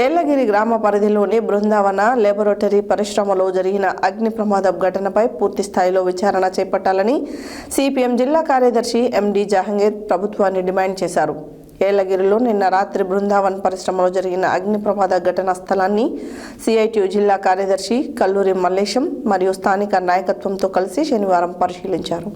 ఏళ్ళగిరి గ్రామ పరిధిలోని బృందావన లేబొరేటరీ పరిశ్రమలో జరిగిన అగ్ని ప్రమాదం ఘటనపై పూర్తి స్థాయిలో విచారణ చేపట్టాలని సిపిఎం జిల్లా కార్యదర్శి ఎండి జహంగీర్ ప్రభుత్వాన్ని డిమాండ్ చేశారు. ఏలగిరిలో నిన్న రాత్రి బృందావన్ పరిశ్రమలో జరిగిన అగ్ని ప్రమాద ఘటనా స్థలాన్ని సిఐటియు జిల్లా కార్యదర్శి కల్లూరి మల్లేశం మరియు స్థానిక నాయకత్వంతో కలిసి శనివారం పరిశీలించారు.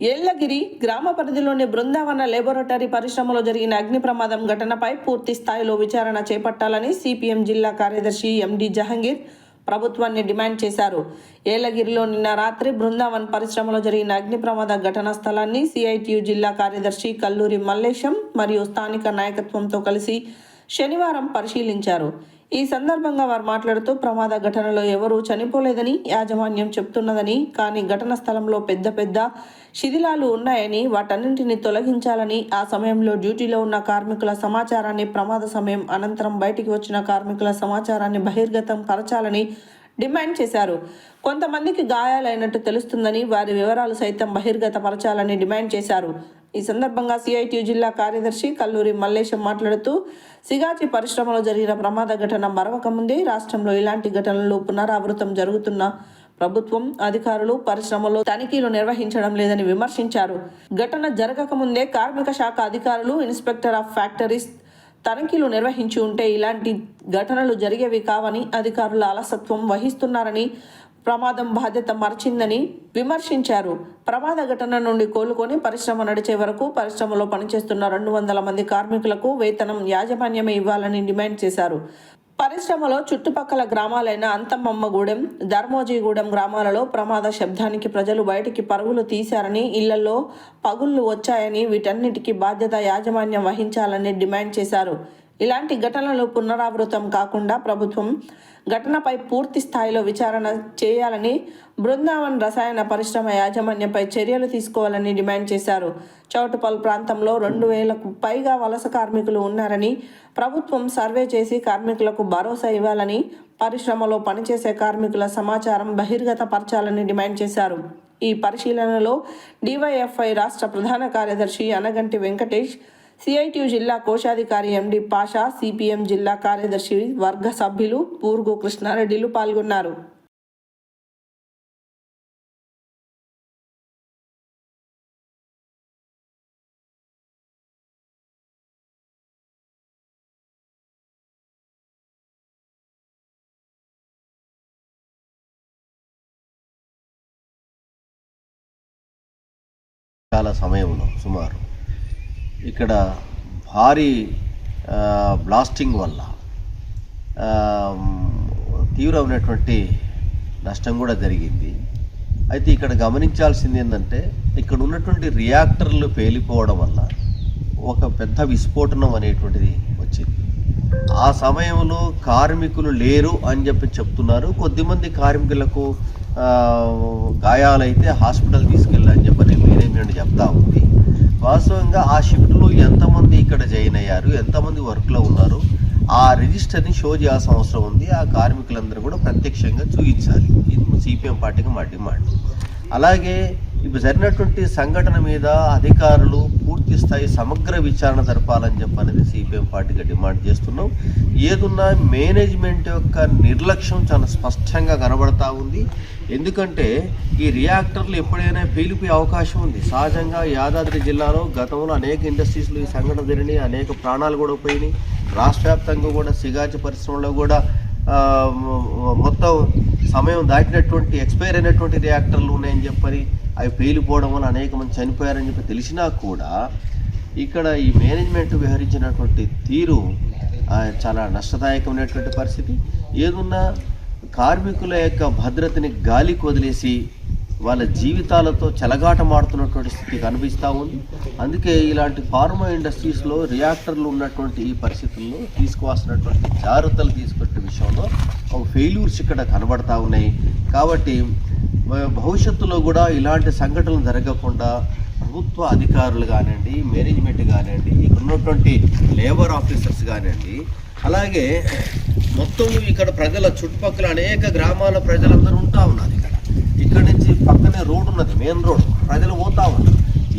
ఎల్లగిరి గ్రామ పరిధిలోని బృందావన లేబొరేటరీ పరిశ్రమలో జరిగిన అగ్ని ప్రమాదం ఘటనపై పూర్తి స్థాయిలో విచారణ చేపట్టాలని సిపిఎం జిల్లా కార్యదర్శి ఎండి జహంగీర్ ప్రభుత్వాన్ని డిమాండ్ చేశారు. ఏలగిరిలో నిన్న రాత్రి బృందావన్ పరిశ్రమలో జరిగిన అగ్ని ప్రమాద ఘటనా స్థలాన్ని సిఐటియు జిల్లా కార్యదర్శి కల్లూరి మల్లేశం మరియు స్థానిక నాయకత్వంతో కలిసి శనివారం పరిశీలించారు. ఈ సందర్భంగా వారు మాట్లాడుతూ ప్రమాద ఘటనలో ఎవరూ చనిపోలేదని యాజమాన్యం చెప్తున్నదని కానీ ఘటన స్థలంలో పెద్ద పెద్ద శిథిలాలు ఉన్నాయని వాటన్నింటిని తొలగించాలని ఆ సమయంలో డ్యూటీలో ఉన్న కార్మికుల సమాచారాన్ని ప్రమాద సమయం అనంతరం బయటికి వచ్చిన కార్మికుల సమాచారాన్ని బహిర్గతం పరచాలని డిమాండ్ చేశారు. కొంతమందికి గాయాలైనట్టు తెలుస్తుందని వారి వివరాలు సైతం బహిర్గతపరచాలని డిమాండ్ చేశారు. ఈ సందర్భంగా సిఐటియు జిల్లా కార్యదర్శి కల్లూరి మల్లేశం మాట్లాడుతూ సిగాచి పరిశ్రమలో జరిగిన ప్రమాద ఘటన మరవక ముందే రాష్ట్రంలో ఇలాంటి ఘటనలు పునరావృతం జరుగుతున్న ప్రభుత్వం అధికారులు పరిశ్రమలో తనిఖీలు నిర్వహించడం లేదని విమర్శించారు. ఘటన జరగకముందే కార్మిక శాఖ అధికారులు ఇన్స్పెక్టర్ ఆఫ్ ఫ్యాక్టరీస్ తనిఖీలు నిర్వహించి ఉంటే ఇలాంటి ఘటనలు జరిగేవి కావని అధికారులు అలసత్వం వహిస్తున్నారని ప్రమాదం బాధ్యత మరచిందని విమర్శించారు. ప్రమాద ఘటన నుండి కోలుకొని పరిశ్రమ నడిచే వరకు పరిశ్రమలో పనిచేస్తున్న రెండు వందల మంది కార్మికులకు వేతనం యాజమాన్యమే ఇవ్వాలని డిమాండ్ చేశారు. పరిశ్రమలో చుట్టుపక్కల గ్రామాలైన అంతమ్మమ్మగూడెం ధర్మోజీగూడెం గ్రామాలలో ప్రమాద శబ్దానికి ప్రజలు బయటికి పరుగులు తీశారని ఇళ్ళలో పగుళ్ళు వచ్చాయని వీటన్నిటికీ బాధ్యత యాజమాన్యం వహించాలని డిమాండ్ చేశారు. ఇలాంటి ఘటనలు పునరావృతం కాకుండా ప్రభుత్వం ఘటనపై పూర్తి స్థాయిలో విచారణ చేయాలని బృందావన్ రసాయన పరిశ్రమ యాజమాన్యంపై చర్యలు తీసుకోవాలని డిమాండ్ చేశారు. చౌటుపల్ ప్రాంతంలో రెండు వేలకు పైగా వలస కార్మికులు ఉన్నారని ప్రభుత్వం సర్వే చేసి కార్మికులకు భరోసా ఇవ్వాలని పరిశ్రమలో పనిచేసే కార్మికుల సమాచారం బహిర్గతపరచాలని డిమాండ్ చేశారు. ఈ పరిశీలనలో డివైఎఫ్ఐ రాష్ట్ర ప్రధాన కార్యదర్శి అనగంటి వెంకటేష్ సిఐటియు జిల్లా కోశాధికారి ఎండి పాషా సిపిఎం జిల్లా కార్యదర్శి వర్గ సభ్యులు పూర్గు కృష్ణారెడ్డిలు పాల్గొన్నారు. చాలా సమయంలో సుమారు ఇక్కడ భారీ బ్లాస్టింగ్ వల్ల తీవ్రమైనటువంటి నష్టం కూడా జరిగింది. అయితే ఇక్కడ గమనించాల్సింది ఏంటంటే ఇక్కడ ఉన్నటువంటి రియాక్టర్లు పేలిపోవడం వల్ల ఒక పెద్ద విస్ఫోటనం అనేటువంటిది వచ్చింది. ఆ సమయంలో కార్మికులు లేరు అని చెప్పి చెప్తున్నారు. కొద్దిమంది కార్మికులకు గాయాలైతే హాస్పిటల్ తీసుకెళ్ళని చెప్పని మేనేజ్మెంట్ చెప్తా ఉంది. వాస్తవంగా ఆ షిఫ్ట్లో ఎంతమంది ఇక్కడ జాయిన్ అయ్యారు ఎంతమంది వర్క్లో ఉన్నారు ఆ రిజిస్టర్ని షో చేయాల్సిన అవసరం ఉంది ఆ కార్మికులందరూ కూడా ప్రత్యక్షంగా చూపించాలి. ఇది సిపిఎం పార్టీకి మా డిమాండ్. అలాగే ఇప్పుడు జరిగినటువంటి సంఘటన మీద అధికారులు పూర్తి స్థాయి సమగ్ర విచారణ జరపాలని చెప్పనేది సిపిఎం పార్టీగా డిమాండ్ చేస్తున్నాం. ఏదున్నా మేనేజ్మెంట్ యొక్క నిర్లక్ష్యం చాలా స్పష్టంగా కనబడతా ఉంది. ఎందుకంటే ఈ రియాక్టర్లు ఎప్పుడైనా పేలిపోయే అవకాశం ఉంది. సహజంగా యాదాద్రి జిల్లాలో గతంలో అనేక ఇండస్ట్రీస్లో ఈ సంఘటన జరిగినాయి. అనేక ప్రాణాలు కూడా పోయినాయి. రాష్ట్ర వ్యాప్తంగా కూడా సిగాచి పరిశ్రమలో కూడా మొత్తం సమయం దాటినటువంటి ఎక్స్పైర్ అయినటువంటి రియాక్టర్లు ఉన్నాయని చెప్పని అవి పేలిపోవడం వల్ల అనేక మంది చనిపోయారని చెప్పి తెలిసినా కూడా ఇక్కడ ఈ మేనేజ్మెంట్ వ్యవహరించినటువంటి తీరు చాలా నష్టదాయకమైనటువంటి పరిస్థితి. ఏదున్నా కార్మికుల యొక్క భద్రతని గాలికి వదిలేసి వాళ్ళ జీవితాలతో చెలగాటమాడుతున్నటువంటి స్థితి కనిపిస్తూ ఉంది. అందుకే ఇలాంటి ఫార్మా ఇండస్ట్రీస్లో రియాక్టర్లు ఉన్నటువంటి ఈ పరిస్థితుల్లో తీసుకోవాల్సినటువంటి జాగ్రత్తలు తీసుకునే విషయంలో ఒక ఫెయిల్యూర్స్ ఇక్కడ కనబడతా ఉన్నాయి. కాబట్టి భవిష్యత్తులో కూడా ఇలాంటి సంఘటనలు జరగకుండా ప్రభుత్వ అధికారులు కానివ్వండి మేనేజ్మెంట్ కానివ్వండి ఇక్కడ ఉన్నటువంటి లేబర్ ఆఫీసర్స్ కానివ్వండి అలాగే మొత్తం ఇక్కడ ప్రజల చుట్టుపక్కల అనేక గ్రామాల ప్రజలందరూ ఉంటా ఉన్నారు ఇక్కడ. ఇక్కడ నుంచి పక్కనే రోడ్డు ఉన్నది మెయిన్ రోడ్. ప్రజలు పోతా ఉన్నారు.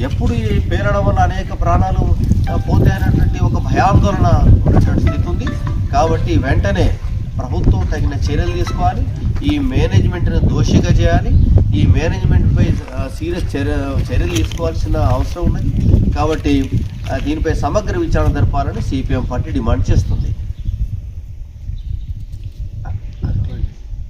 ఎప్పుడు ఈ పేరడం వల్ల అనేక ప్రాణాలు ఆ, పోతాయనేటువంటి ఒక భయాందోళన ఉన్నటువంటి స్థితి ఉంది. కాబట్టి వెంటనే ప్రభుత్వం తగిన చర్యలు తీసుకోవాలి. ఈ మేనేజ్మెంట్ను దోషిగా చేయాలి. ఈ మేనేజ్మెంట్పై సీరియస్ చర్య చర్యలు తీసుకోవాల్సిన అవసరం ఉన్నది. కాబట్టి దీనిపై సమగ్ర విచారణ జరపాలని సిపిఎం పార్టీ డిమాండ్ చేస్తుంది.